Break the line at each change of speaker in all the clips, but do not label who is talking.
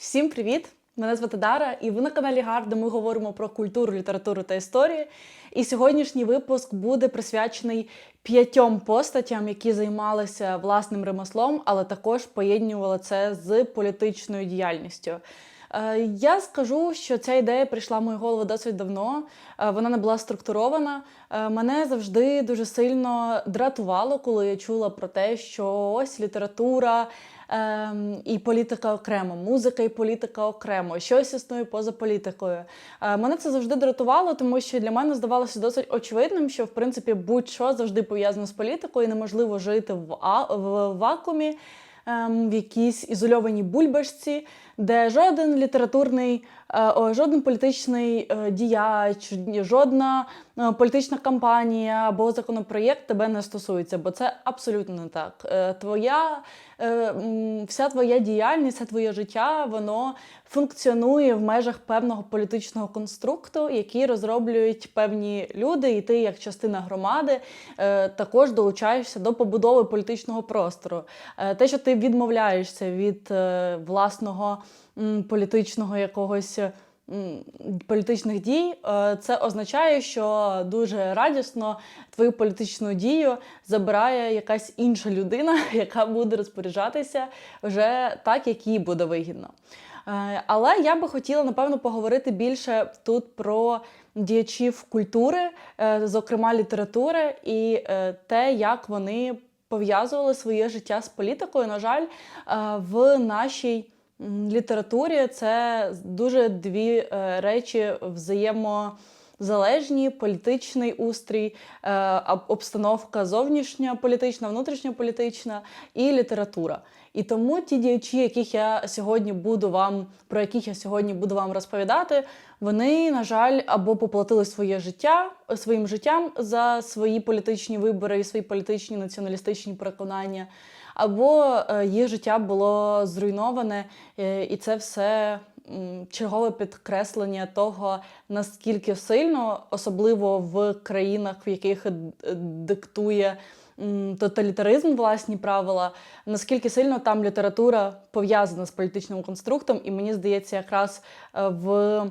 Всім привіт! Мене звати Дара, і ви на каналі Гар, де ми говоримо про культуру, літературу та історію. І сьогоднішній випуск буде присвячений п'ятьом постатям, які займалися власним ремеслом, але також поєднували це з політичною діяльністю. Е, Я скажу, що ця ідея прийшла в мою голову досить давно. Е, Вона не була структурована. Е, Мене завжди дуже сильно дратувало, коли я чула про те, що ось література ем, і політика окремо, музика і політика окремо, щось існує поза політикою. Мене це завжди дратувало, тому що для мене здавалося досить очевидним, що в принципі будь-що завжди пов'язано з політикою, неможливо жити в, а- в вакуумі. ем, В якійсь ізольованій бульбашці, де жоден літературний, е, жоден політичний е, діяч, жодна е, політична кампанія або законопроєкт тебе не стосується, бо це абсолютно не так. Твоя вся твоя діяльність, все твоє життя, воно функціонує в межах певного політичного конструкту, який розроблюють певні люди, і ти, як частина громади, також долучаєшся до побудови політичного простору. Те, що ти відмовляєшся від власного політичного якогось. Політичних дій е, це означає, що дуже радісно твою політичну дію забирає якась інша людина, яка буде розпоряджатися вже так, як їй буде вигідно. Е, Але я би хотіла напевно поговорити більше тут про діячів культури, е, зокрема літератури, і те, як вони пов'язували своє життя з політикою. На жаль, в нашій літературі це дуже дві е, речі взаємозалежні, політичний устрій, е, обстановка зовнішня політична, внутрішня політична і література. І тому ті діячі, яких я сьогодні буду вам, про яких я сьогодні буду вам розповідати, вони, на жаль, або поплатили своє життя своїм життям за свої політичні вибори і свої політичні націоналістичні переконання, або е, їх життя було зруйноване, е, і це все чергове підкреслення того, наскільки сильно, особливо в країнах, в яких е, диктує тоталітаризм, власні правила, наскільки сильно там література пов'язана з політичним конструктом, і мені здається, якраз в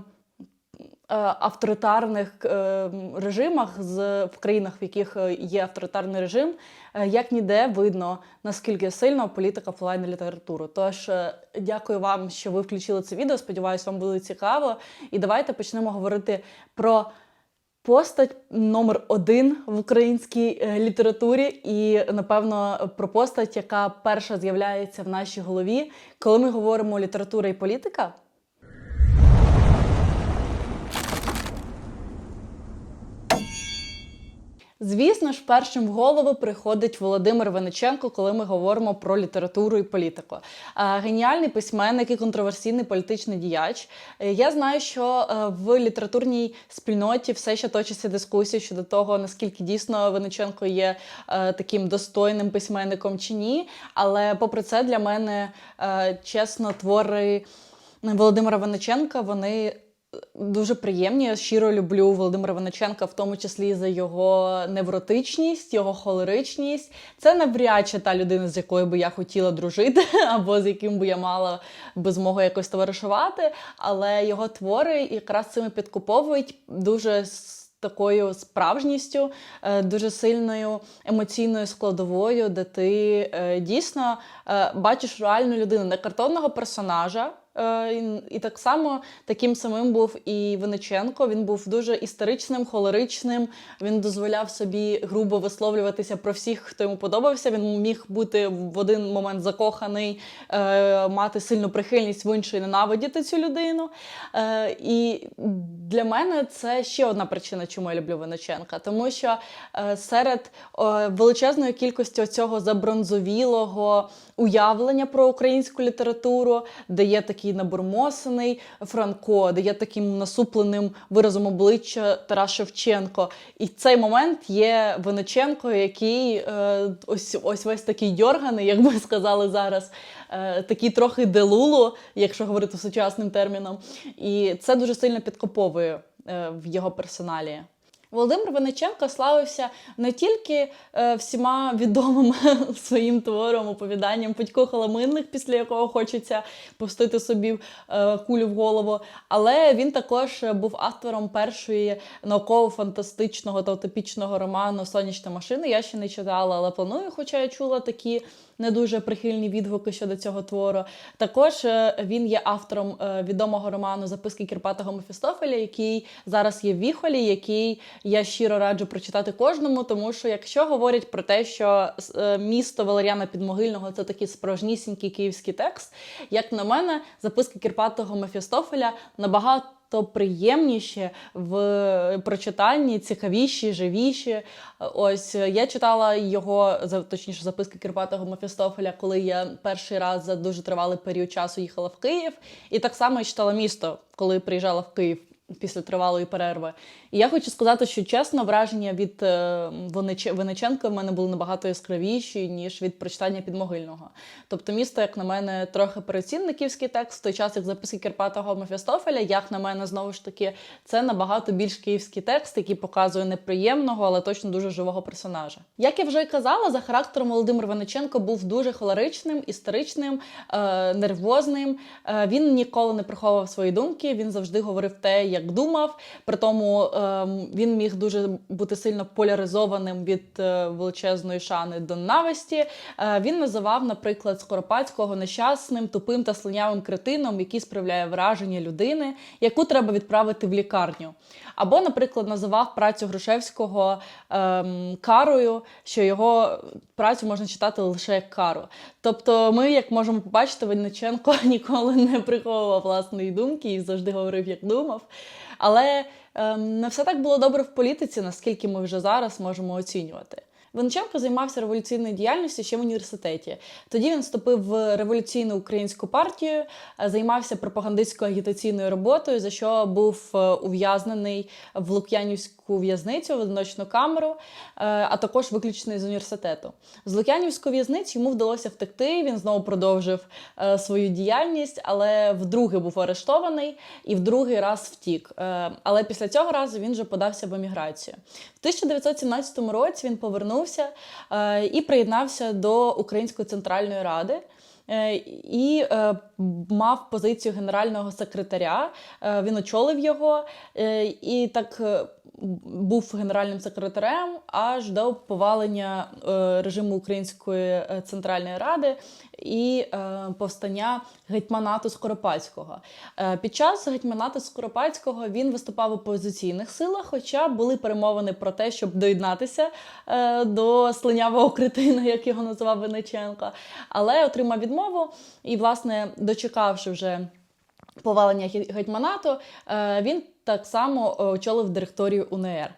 авторитарних е, режимах з в країнах, в яких е, є авторитарний режим, е, як ніде видно наскільки сильно політика впливає на літературу. Тож е, дякую вам, що ви включили це відео. Сподіваюсь, вам буде цікаво. І давайте почнемо говорити про. Постать номер один в українській е, літературі, і напевно про постать, яка перша з'являється в нашій голові, коли ми говоримо література і політика. Звісно ж, першим в голову приходить Володимир Вениченко, коли ми говоримо про літературу і політику. Е, Геніальний письменник і контроверсійний політичний діяч. Е, Я знаю, що е, в літературній спільноті все ще точиться дискусія щодо того, наскільки дійсно Вениченко є таким достойним письменником чи ні. Але попри це, для мене чесно, твори Володимира Вениченка вони дуже приємні. Я щиро люблю Володимира Винниченка, в тому числі за його невротичність, його холеричність. Це навряд чи та людина, з якою би я хотіла дружити, або з яким би я мала би змогу якось товаришувати. Але його твори якраз цими підкуповують дуже. з Такою справжністю, е, дуже сильною емоційною складовою, де ти е, дійсно е, бачиш реальну людину, не картонного персонажа. Е, і- так само таким самим був і Винниченко. Він був дуже історичним, холеричним. Він дозволяв собі грубо висловлюватися про всіх, хто йому подобався. Він міг бути в один момент закоханий, е, мати сильну прихильність в інший, ненавидіти цю людину. Е, І для мене це ще одна причина, чому я люблю Винниченка. Тому що серед величезної кількості цього забронзовілого уявлення про українську літературу, де є такий набурмосений Франко, де є таким насупленим виразом обличчя Тарас Шевченко. І цей момент є Винниченко, який е, ось ось весь такий дьорганий, як би сказали зараз, е, такий трохи делулу, якщо говорити сучасним терміном. І це дуже сильно підкоповує е, в його персоналі. Володимир Винниченко славився не тільки е, всіма відомим своїм твором, оповіданням Петько Холоминник, після якого хочеться пустити собі е, кулю в голову, але він також був автором першої науково-фантастичного та утопічного роману Сонячна машина. Я ще не читала, але планую, хоча я чула такі не дуже прихильні відгуки щодо цього твору. Також е, він є автором е, відомого роману Записки Кірпатого Мефістофеля, який зараз є в Віхолі, який я щиро раджу прочитати кожному, тому що якщо говорять про те, що е, місто Валеріана Підмогильного це такий справжнісінький київський текст, як на мене, записки Кірпатого Мефістофеля набагато. То приємніші в прочитанні, цікавіші, живіші. Ось я читала його точніше записки Кирпатого Мефістофеля, коли я перший раз за дуже тривалий період часу їхала в Київ, і так само я читала місто, коли приїжджала в Київ після тривалої перерви. І я хочу сказати, що чесно, враження від е, Винниченка в мене були набагато яскравіші, ніж від прочитання підмогильного. Тобто, місто, як на мене, трохи переоцінне київський текст, в той час, як записки Кирпатого Мефістофеля, як на мене, знову ж таки, це набагато більш київський текст, який показує неприємного, але точно дуже живого персонажа. Як я вже казала, за характером Володимир Винниченко був дуже холеричним, історичним, е, нервозним. Е, він ніколи не приховував свої думки, він завжди говорив те, як думав. При тому Ем, він міг дуже бути сильно поляризованим від е, величезної шани до нависті. Е, він називав, наприклад, Скоропадського нещасним, тупим та слинявим кретином, який справляє враження людини, яку треба відправити в лікарню. Або, наприклад, називав працю Грушевського ем, карою, що його працю можна читати лише як кару. Тобто, ми, як можемо побачити, Винниченко ніколи не приховував власної думки і завжди говорив, як думав. Але ем, не все так було добре в політиці, наскільки ми вже зараз можемо оцінювати. Винниченко займався революційною діяльністю ще в університеті. Тоді він вступив в революційну українську партію, е, займався пропагандистською агітаційною роботою, за що був е, ув'язнений в Лук'янівську в'язницю, в одиночну камеру, е, а також виключений з університету. З Лук'янівської в'язниці йому вдалося втекти. Він знову продовжив свою діяльність, але вдруге був арештований і в другий раз втік. Але після цього разу він вже подався в еміграцію. В 1917 році він повернув повернувся е, і приєднався до Української центральної ради. Е, і е, мав позицію генерального секретаря. Е, він очолив його е, і так е, був генеральним секретарем аж до повалення режиму Української центральної ради і повстання гетьманату Скоропадського. Під час гетьманату Скоропадського він виступав у опозиційних силах, хоча були перемовини про те, щоб доєднатися до слинявого критина, як його називав Винниченко, але отримав відмову і, власне, дочекавши вже повалення гетьманату, е, він так само е, очолив директорію УНР.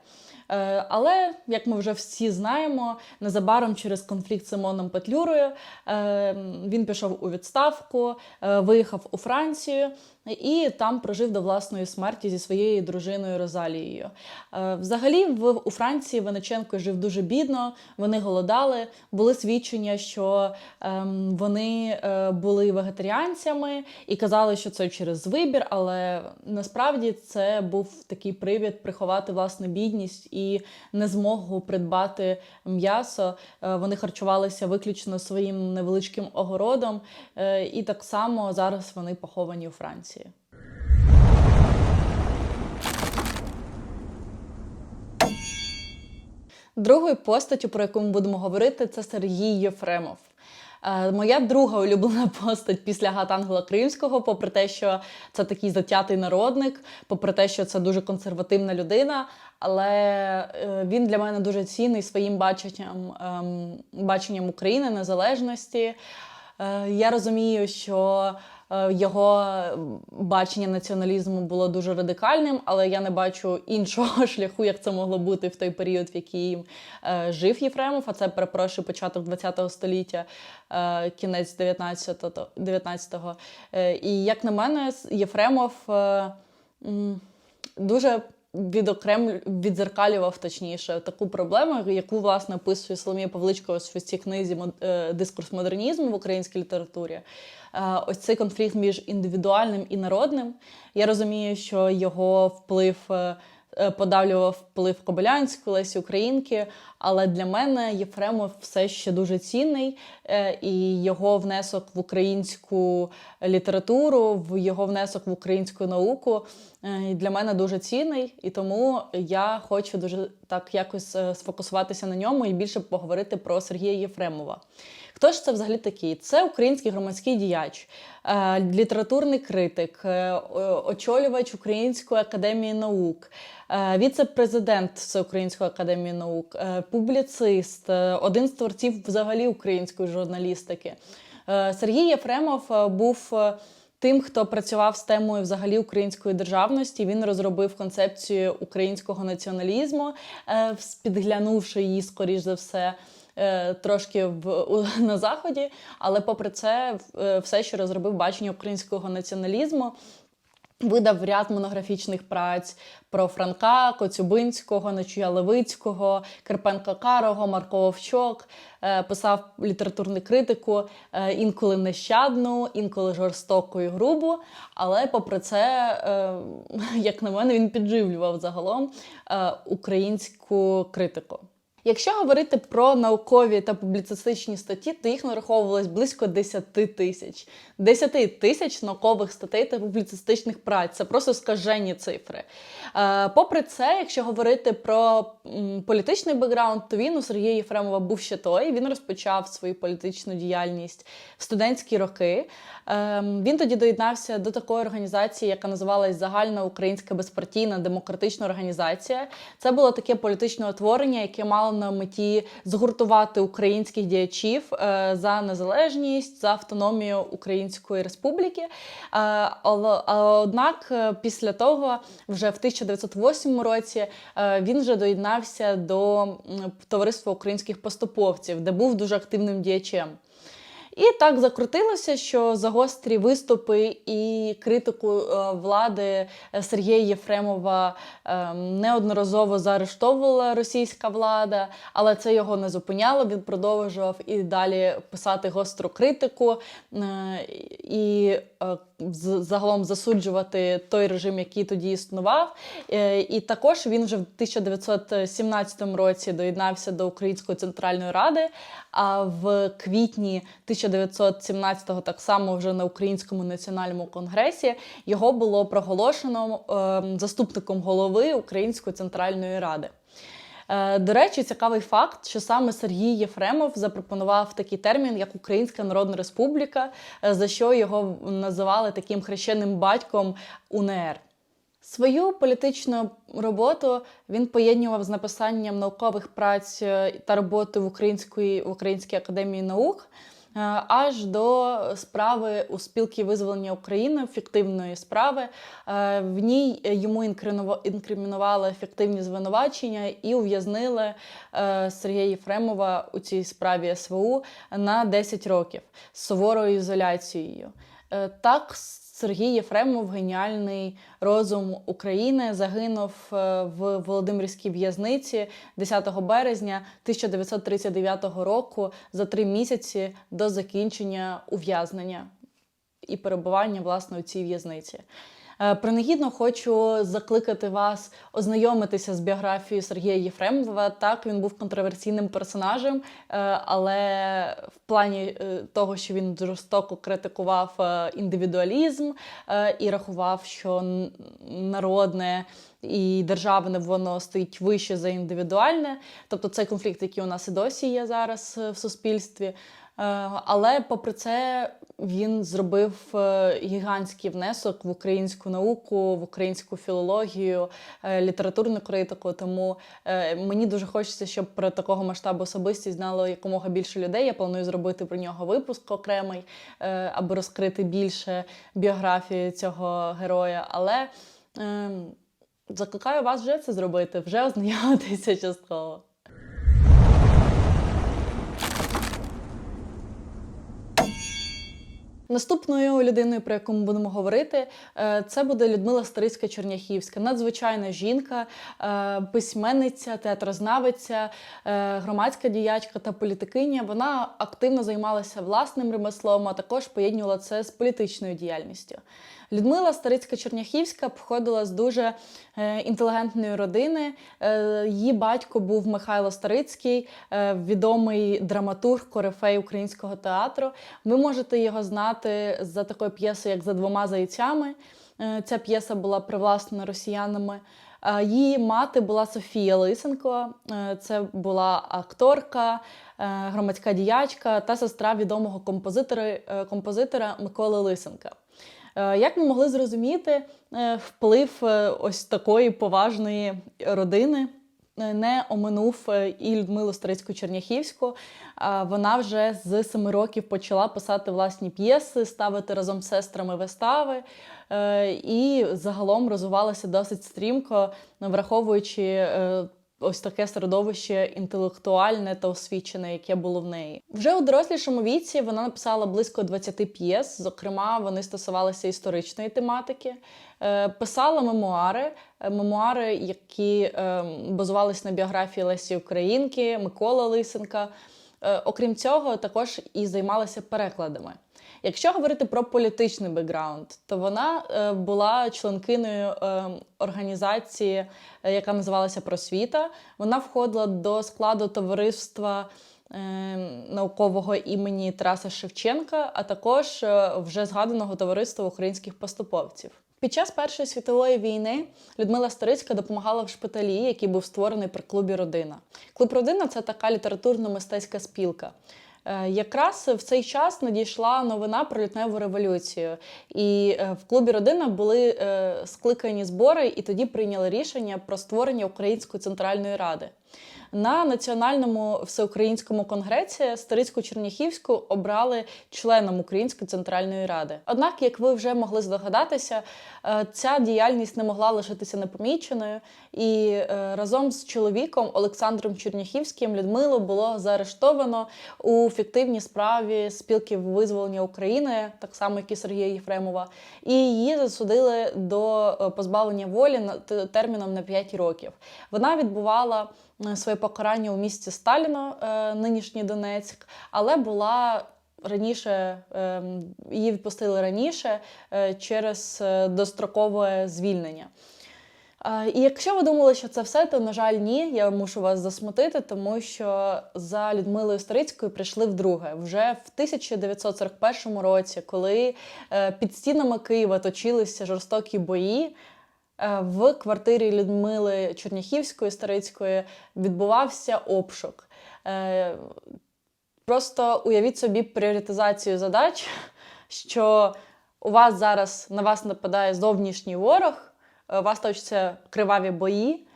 Е, але, як ми вже всі знаємо, незабаром через конфлікт з Симоном Петлюрою він пішов у відставку, виїхав у Францію і там прожив до власної смерті зі своєю дружиною Розалією. Е, взагалі, в у Франції Венеченко жив дуже бідно, вони голодали. Були свідчення, що ем, вони е, були вегетаріанцями і казали, що це через вибір, але насправді це був такий привід приховати власну бідність і незмогу придбати м'ясо. Е, вони харчувалися виключно своїм невеличким огородом, і так само зараз вони поховані у Франції. Другою постаттю, про яку ми будемо говорити, це Сергій Єфремов. Е, моя друга улюблена постать після Гатангела Кримського, попри те, що це такий затятий народник, попри те, що це дуже консервативна людина, але е, він для мене дуже цінний своїм баченням, ем, баченням України, незалежності. Е, я розумію, що його бачення націоналізму було дуже радикальним, але я не бачу іншого шляху, як це могло бути в той період, в який е, жив Єфремов. А це перепрошую початок ХХ століття, е, кінець 19-го. 19-го. І як на мене, Єфремов дуже відокрем відзеркалював точніше таку проблему, яку власне описує Соломія Павличко в цій книзі Дискурс модернізму в українській літературі. Е, ось цей конфлікт між індивідуальним і народним. Я розумію, що його вплив е, е, подавлював вплив Кобилянської, Лесі Українки. Але для мене Єфремов все ще дуже цінний, е, і його внесок в українську літературу, в його внесок в українську науку е, для мене дуже цінний. І тому я хочу дуже так якось е, сфокусуватися на ньому і більше поговорити про Сергія Єфремова. Хто ж це взагалі такий? Це український громадський діяч, е, літературний критик, очолювач Української академії наук, віце-президент Всеукраїнської академії наук, публіцист, один з творців взагалі української журналістики. Сергій Єфремов був. Е, Тим, хто працював з темою взагалі української державності, він розробив концепцію українського націоналізму, спідглянувши підглянувши її, скоріш за все, е, трошки в на заході. Але попри це, е, все, що розробив бачення українського націоналізму. Видав ряд монографічних праць про Франка, Коцюбинського, Нечуя Левицького, Карпенка Карого, Марко Вовчок. Е, Писав літературну критику, е, інколи нещадну, інколи жорстоку і грубу. Але попри це, е, як на мене, він підживлював загалом українську критику. Якщо говорити про наукові та публіцистичні статті, то їх нараховувалось близько 10 тисяч. 10 тисяч наукових статей та публіцистичних праць. Це просто скажені цифри. Е, попри це, якщо говорити про політичний бекграунд, то він у Сергія Єфремова був ще той. Він розпочав свою політичну діяльність в студентські роки. Е, він тоді доєднався до такої організації, яка називалась Загальна Українська безпартійна демократична організація. Це було таке політичне утворення, яке мало на меті згуртувати українських діячів е, за незалежність, за автономію Української Республіки. Е, Однак е, після того, вже в 1908 році, він вже доєднався до товариства українських поступовців, де був дуже активним діячем. І так закрутилося, що за гострі виступи і критику е, влади Сергія Єфремова е, неодноразово заарештовувала російська влада, але це його не зупиняло. Він продовжував і далі писати гостру критику е, і загалом засуджувати той режим, який тоді існував. Е, І також він вже в 1917 році доєднався до Української центральної ради. А в квітні 1917-го, так само вже на Українському національному конгресі, його було проголошено е, заступником голови Української центральної ради. Е, До речі, цікавий факт, що саме Сергій Єфремов запропонував такий термін, як Українська Народна Республіка, е, за що його називали таким хрещеним батьком УНР. Свою політичну роботу він поєднував з написанням наукових праць е, та роботи в Української, в Українській академії наук. Е, Аж до справи у спілки визволення України, фіктивної справи. Е, В ній йому інкримінували фіктивні звинувачення і ув'язнили е, Сергія Єфремова у цій справі СВУ на 10 років з суворою ізоляцією. Так, Сергій Єфремов, геніальний розум України, загинув е, в Володимирській в'язниці 10 березня 1939 року за три місяці до закінчення ув'язнення і перебування власне у цій в'язниці. Е, Принагідно хочу закликати вас ознайомитися з біографією Сергія Єфремова. Так, він був контроверсійним персонажем, е, але в плані е, того, що він жорстоко критикував індивідуалізм і рахував, що народне і державне воно стоїть вище за індивідуальне. Тобто цей конфлікт, який у нас і досі є зараз в суспільстві. Але попри це він зробив е, гігантський внесок в українську науку, в українську філологію, е, літературну критику. Тому е, мені дуже хочеться, щоб про такого масштабу особистість знало якомога більше людей. Я планую зробити про нього випуск окремий, аби розкрити більше біографії цього героя. Але е, закликаю вас вже це зробити, вже ознайомитися частково. Наступною людиною, про яку ми будемо говорити, е, це буде Людмила Старицька Черняхівська, надзвичайна жінка, е, письменниця, театрознавиця, е, громадська діячка та політикиня. Вона активно займалася власним ремеслом, а також поєднувала це з політичною діяльністю. Людмила Старицька Черняхівська походила з дуже е, інтелігентної родини. Е, Її батько був Михайло Старицький, е, відомий драматург, корифей українського театру. Ви можете його знати за такою п'єсою, як за двома зайцями. Ця п'єса була привласнена росіянами. Її мати була Софія Лисенко. Це була акторка, громадська діячка та сестра відомого композитора, композитора Миколи Лисенка. Е, Як ми могли зрозуміти, е, вплив е, ось такої поважної родини не оминув і Людмилу Старицьку Черняхівську. А Вона вже з семи років почала писати власні п'єси, ставити разом з сестрами вистави і загалом розвивалася досить стрімко, враховуючи ось таке середовище інтелектуальне та освічене, яке було в неї. Вже у дорослішому віці вона написала близько 20 п'єс. Зокрема, вони стосувалися історичної тематики. Е, Писала мемуари, е, мемуари, які е, базувалися на біографії Лесі Українки, Микола Лисенка. Окрім цього, також і займалася перекладами. Якщо говорити про політичний бекграунд, то вона е, була членкиною е, організації, е, яка називалася Просвіта. Вона входила до складу товариства наукового імені Тараса Шевченка, а також вже згаданого товариства українських поступовців. Під час Першої світової війни Людмила Старицька допомагала в шпиталі, який був створений при клубі Родина. Клуб Родина це така літературно-мистецька спілка. Е, Якраз в цей час надійшла новина про лютневу революцію, і е, в клубі Родина були е, скликані збори, і тоді прийняли рішення про створення Української центральної ради. На національному всеукраїнському конгресі Старицьку Черніхівську обрали членом Української центральної ради. Однак, як ви вже могли здогадатися, е, ця діяльність не могла лишитися непоміченою, і е, разом з чоловіком Олександром Черніхівським Людмилу було заарештовано у фіктивній справі спілки визволення України, так само як і Сергія Єфремова, і її засудили до е, позбавлення волі терміном на 5 років. Вона відбувала своє покарання у місті Сталіно, е, нинішній Донецьк, але була раніше ем, її відпустили раніше е, через е, дострокове звільнення. Е, І якщо ви думали, що це все, то на жаль, ні. Я мушу вас засмутити, тому що за Людмилою Старицькою прийшли вдруге. Вже в 1941 році, коли е, під стінами Києва точилися жорстокі бої. Е, В квартирі Людмили Черняхівської Старицької відбувався обшук. Е, Просто уявіть собі пріоритизацію задач, що у вас зараз на вас нападає зовнішній ворог, е, у вас точаться криваві бої,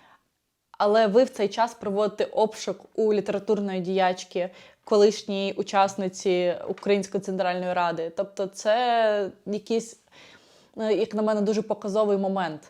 але ви в цей час проводите обшук у літературної діячки, колишньої учасниці Української центральної ради. Тобто, це якийсь, е, як на мене, дуже показовий момент.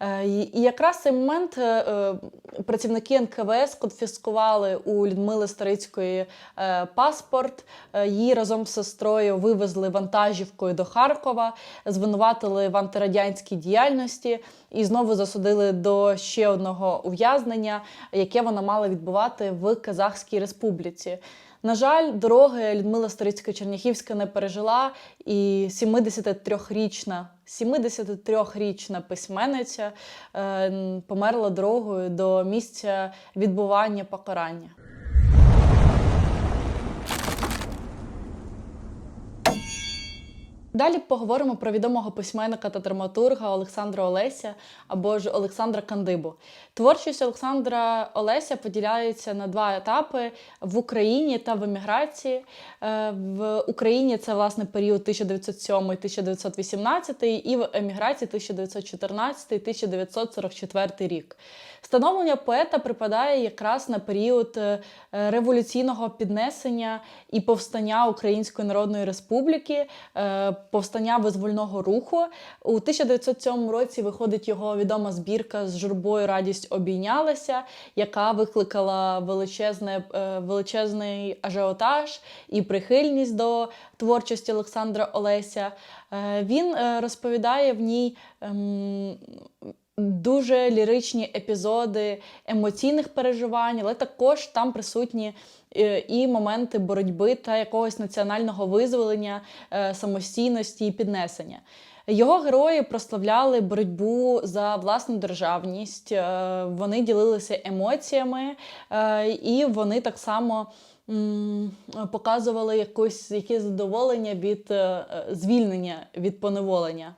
Е, І якраз цей момент е, е, працівники НКВС конфіскували у Людмили Старицької е, паспорт. Е, Її разом з сестрою вивезли вантажівкою до Харкова, звинуватили в антирадянській діяльності і знову засудили до ще одного ув'язнення, яке вона мала відбувати в Казахській Республіці. На жаль, дороги Людмила Старицька Черняхівська не пережила, і 73-річна 73-річна письменниця е, померла дорогою до місця відбування покарання. Далі поговоримо про відомого письменника та драматурга Олександра Олеся або ж Олександра Кандибу. Творчість Олександра Олеся поділяється на два етапи в Україні та в еміграції. Е, В Україні це власне період 1907-1918 і в еміграції 1914-1944 рік. Становлення поета припадає якраз на період е, революційного піднесення і повстання Української Народної Республіки, е, повстання визвольного руху. У 1907 році виходить його відома збірка з журбою Радість обійнялася, яка викликала величезне, е, величезний ажіотаж і прихильність до творчості Олександра Олеся. Е, Він е, розповідає в ній. Дуже ліричні епізоди емоційних переживань, але також там присутні е, і моменти боротьби та якогось національного визволення, е, самостійності і піднесення. Його герої прославляли боротьбу за власну державність, е, вони ділилися емоціями, і вони так само показували якесь задоволення від звільнення від поневолення.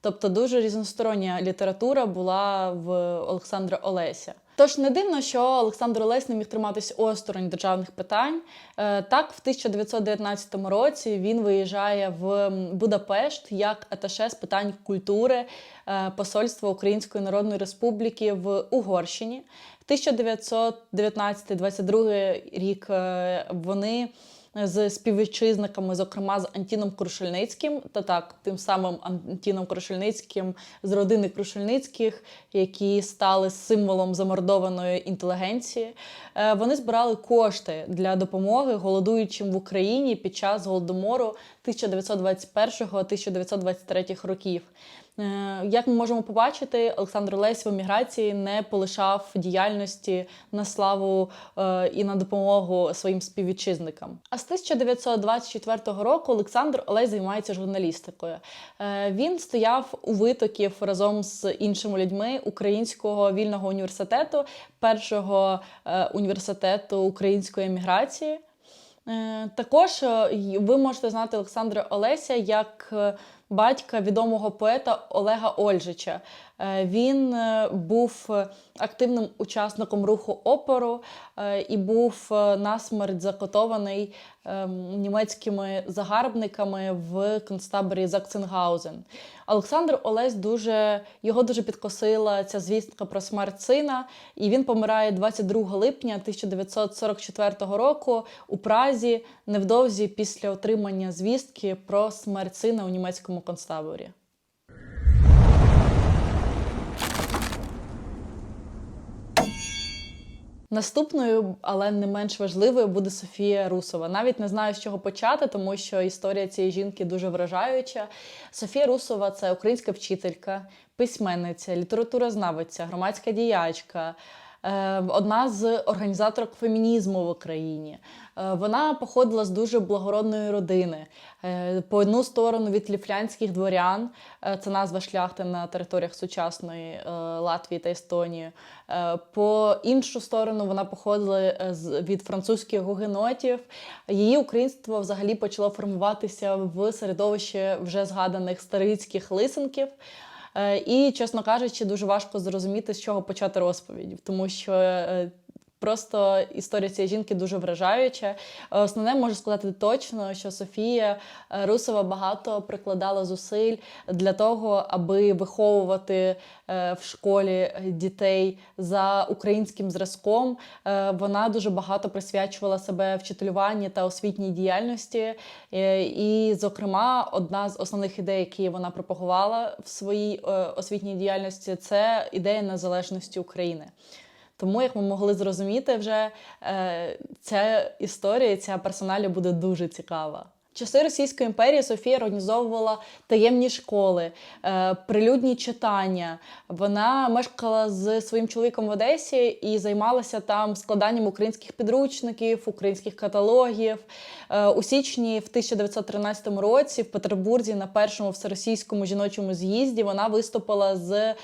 Тобто дуже різностороння література була в Олександра Олеся. Тож не дивно, що Олександр Олесь не міг триматись осторонь державних питань. Е, Так, в 1919 році він виїжджає в Будапешт як аташе з питань культури е, посольства Української Народної Республіки в Угорщині. 1919-22 рік е, вони з співвітчизниками, зокрема з Антіном Крушельницьким, та так, тим самим Антіном Крушельницьким з родини Крушельницьких, які стали символом замордованої інтелігенції. Е, Вони збирали кошти для допомоги голодуючим в Україні під час голодомору 1921-1923 років. Е, Як ми можемо побачити, Олександр Лесь в еміграції не полишав діяльності на славу е, і на допомогу своїм співвітчизникам. А з 1924 року Олександр Олесь займається журналістикою. Е, Він стояв у витоків разом з іншими людьми Українського вільного університету, першого університету української еміграції. Також ви можете знати Олександра Олеся як батька відомого поета Олега Ольжича. Е, Він е, був е, активним учасником руху опору і був насмерть закотований німецькими загарбниками в концтаборі Закценгаузен. Олександр Олесь дуже його дуже підкосила ця звістка про смерть сина, і він помирає 22 липня 1944 року у Празі, невдовзі після отримання звістки про смерть сина у німецькому концтаборі. Наступною, але не менш важливою, буде Софія Русова. Навіть не знаю, з чого почати, тому що історія цієї жінки дуже вражаюча. Софія Русова це українська вчителька, письменниця, літературознавиця, громадська діячка. Е, Одна з організаторок фемінізму в Україні. Е, Вона походила з дуже благородної родини. Е, По одну сторону від ліфлянських дворян, це назва шляхти на територіях сучасної Латвії та Естонії. По іншу сторону вона походила від французьких гугенотів. Її українство взагалі почало формуватися в середовищі вже згаданих старицьких лисенків. Е, І, чесно кажучи, дуже важко зрозуміти, з чого почати розповідь, тому що е, просто історія цієї жінки дуже вражаюча. Е, Основне можу сказати точно, що Софія е, Русова багато прикладала зусиль для того, аби виховувати е, в школі дітей за українським зразком. Вона дуже багато присвячувала себе вчителюванні та освітній діяльності. І, зокрема, одна з основних ідей, які вона пропагувала в своїй освітній діяльності, це ідея незалежності України. Тому, як ми могли зрозуміти, вже е, ця історія, ця персоналія буде дуже цікава. Часи Російської імперії Софія організовувала таємні школи, е, прилюдні читання. Вона мешкала з своїм чоловіком в Одесі і займалася там складанням українських підручників, українських каталогів. Е, У січні в 1913 році в Петербурзі на першому всеросійському жіночому з'їзді вона виступила з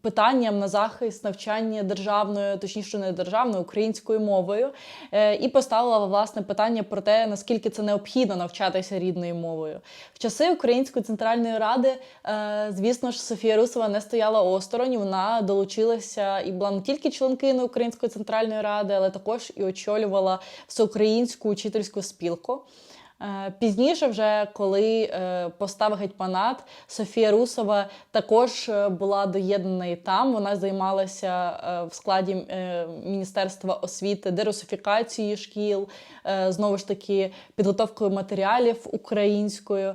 питанням на захист навчання державною, точніше не державною, українською мовою, е, і поставила власне питання про те, наскільки це необхідно навчатися рідною мовою. В часи Української центральної ради, е, звісно ж, Софія Русова не стояла осторонь. Вона долучилася і була не тільки членкиною Української центральної ради, але також і очолювала всеукраїнську учительську спілку. Е, Пізніше, вже коли е, постав гетьманат, Софія Русова також е, була доєднана і там. Вона займалася в складі Міністерства освіти дерусифікацією шкіл, знову ж таки, підготовкою матеріалів українською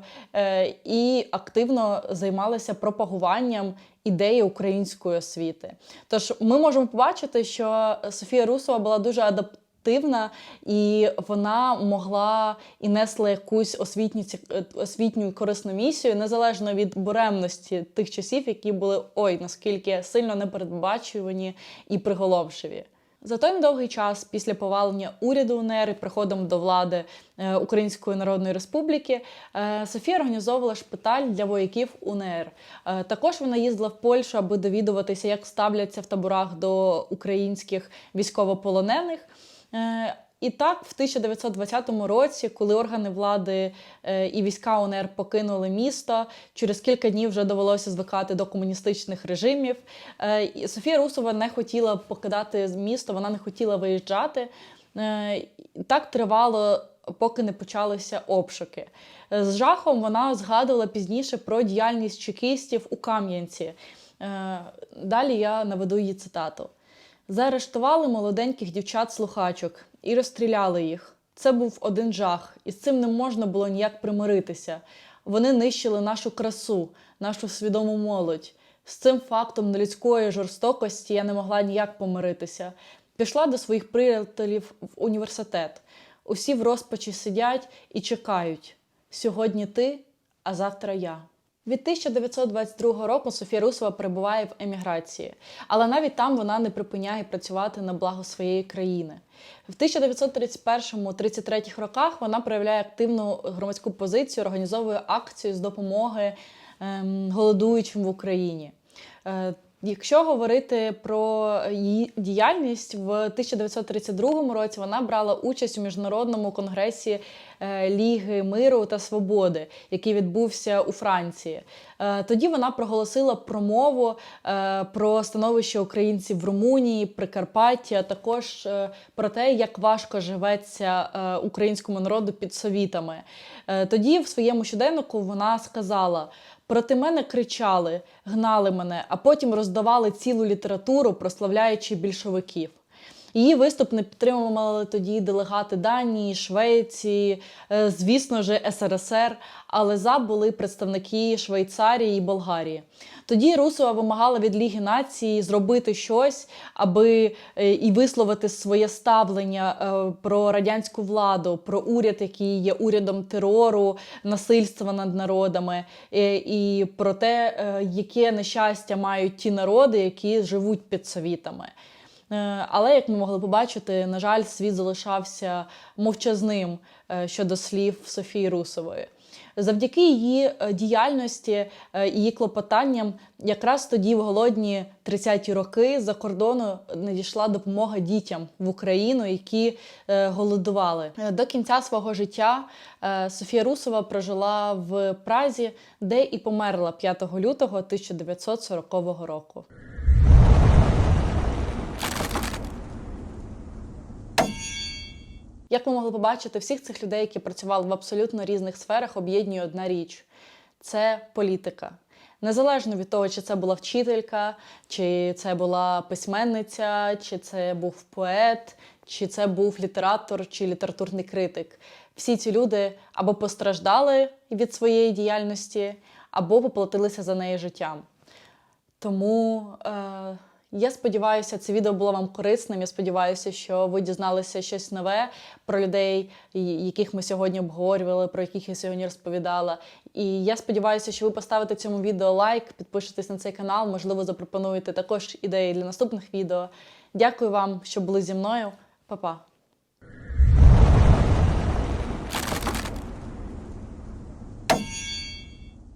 і активно займалася пропагуванням ідеї української освіти. Тож ми можемо побачити, що Софія Русова була дуже адаптивна активна, і вона могла і несла якусь освітню е, освітню корисну місію, незалежно від буремності тих часів, які були ой, наскільки сильно непередбачувані і приголомшиві. За той недовгий час після повалення уряду УНР і приходом до влади е, Української Народної Республіки е, Софія організовувала шпиталь для вояків УНР. Також вона їздила в Польщу, аби довідуватися, як ставляться в таборах до українських військовополонених. Е, І так, в 1920 році, коли органи влади е, і війська УНР покинули місто, через кілька днів вже довелося звикати до комуністичних режимів. Е, Софія Русова не хотіла покидати місто, вона не хотіла виїжджати. Так тривало, поки не почалися обшуки. З жахом вона згадувала пізніше про діяльність чекістів у Кам'янці. Далі я наведу її цитату. Заарештували молоденьких дівчат-слухачок і розстріляли їх. Це був один жах, і з цим не можна було ніяк примиритися. Вони нищили нашу красу, нашу свідому молодь. З цим фактом нелюдської жорстокості я не могла ніяк помиритися. Пішла до своїх приятелів в університет. Усі в розпачі сидять і чекають. Сьогодні ти, а завтра я. Від 1922 року Софія Русова перебуває в еміграції, але навіть там вона не припиняє працювати на благо своєї країни. В 1931-33 роках вона проявляє активну громадську позицію, організовує акцію з допомоги ем, голодуючим в Україні. Якщо говорити про її діяльність, в 1932 році вона брала участь у міжнародному конгресі е, Ліги миру та свободи, який відбувся у Франції. Е, Тоді вона проголосила промову е, про становище українців в Румунії, Прикарпатті, а також про те, як важко живеться українському народу під совітами. Тоді в своєму щоденнику вона сказала. Проти мене кричали, гнали мене, а потім роздавали цілу літературу, прославляючи більшовиків. Її виступ не підтримували тоді делегати Данії, Швеції, е, звісно ж, СРСР, але за були представники Швейцарії і Болгарії. Тоді Русова вимагала від Ліги нації зробити щось, аби е, і висловити своє ставлення е, про радянську владу, про уряд, який є урядом терору, насильства над народами, і про те, яке нещастя мають ті народи, які живуть під совітами. Е, Але, як ми могли побачити, на жаль, світ залишався мовчазним е, щодо слів Софії Русової. Завдяки її е, діяльності її клопотанням, якраз тоді, в голодні 30-ті роки, за кордону надійшла допомога дітям в Україну, які голодували. До кінця свого життя Софія Русова прожила в Празі, де і померла 5 лютого 1940 року. Як ми могли побачити, всіх цих людей, які працювали в абсолютно різних сферах, об'єднує одна річ це політика. Незалежно від того, чи це була вчителька, чи це була письменниця, чи це був поет, чи це був літератор, чи літературний критик. Всі ці люди або постраждали від своєї діяльності, або поплатилися за неї життям. Тому е, я сподіваюся, це відео було вам корисним. Я сподіваюся, що ви дізналися щось нове про людей, яких ми сьогодні обговорювали, про яких я сьогодні розповідала. І я сподіваюся, що ви поставите цьому відео лайк, підпишетесь на цей канал, можливо, запропонуєте також ідеї для наступних відео. Дякую вам, що були зі мною. Па-па!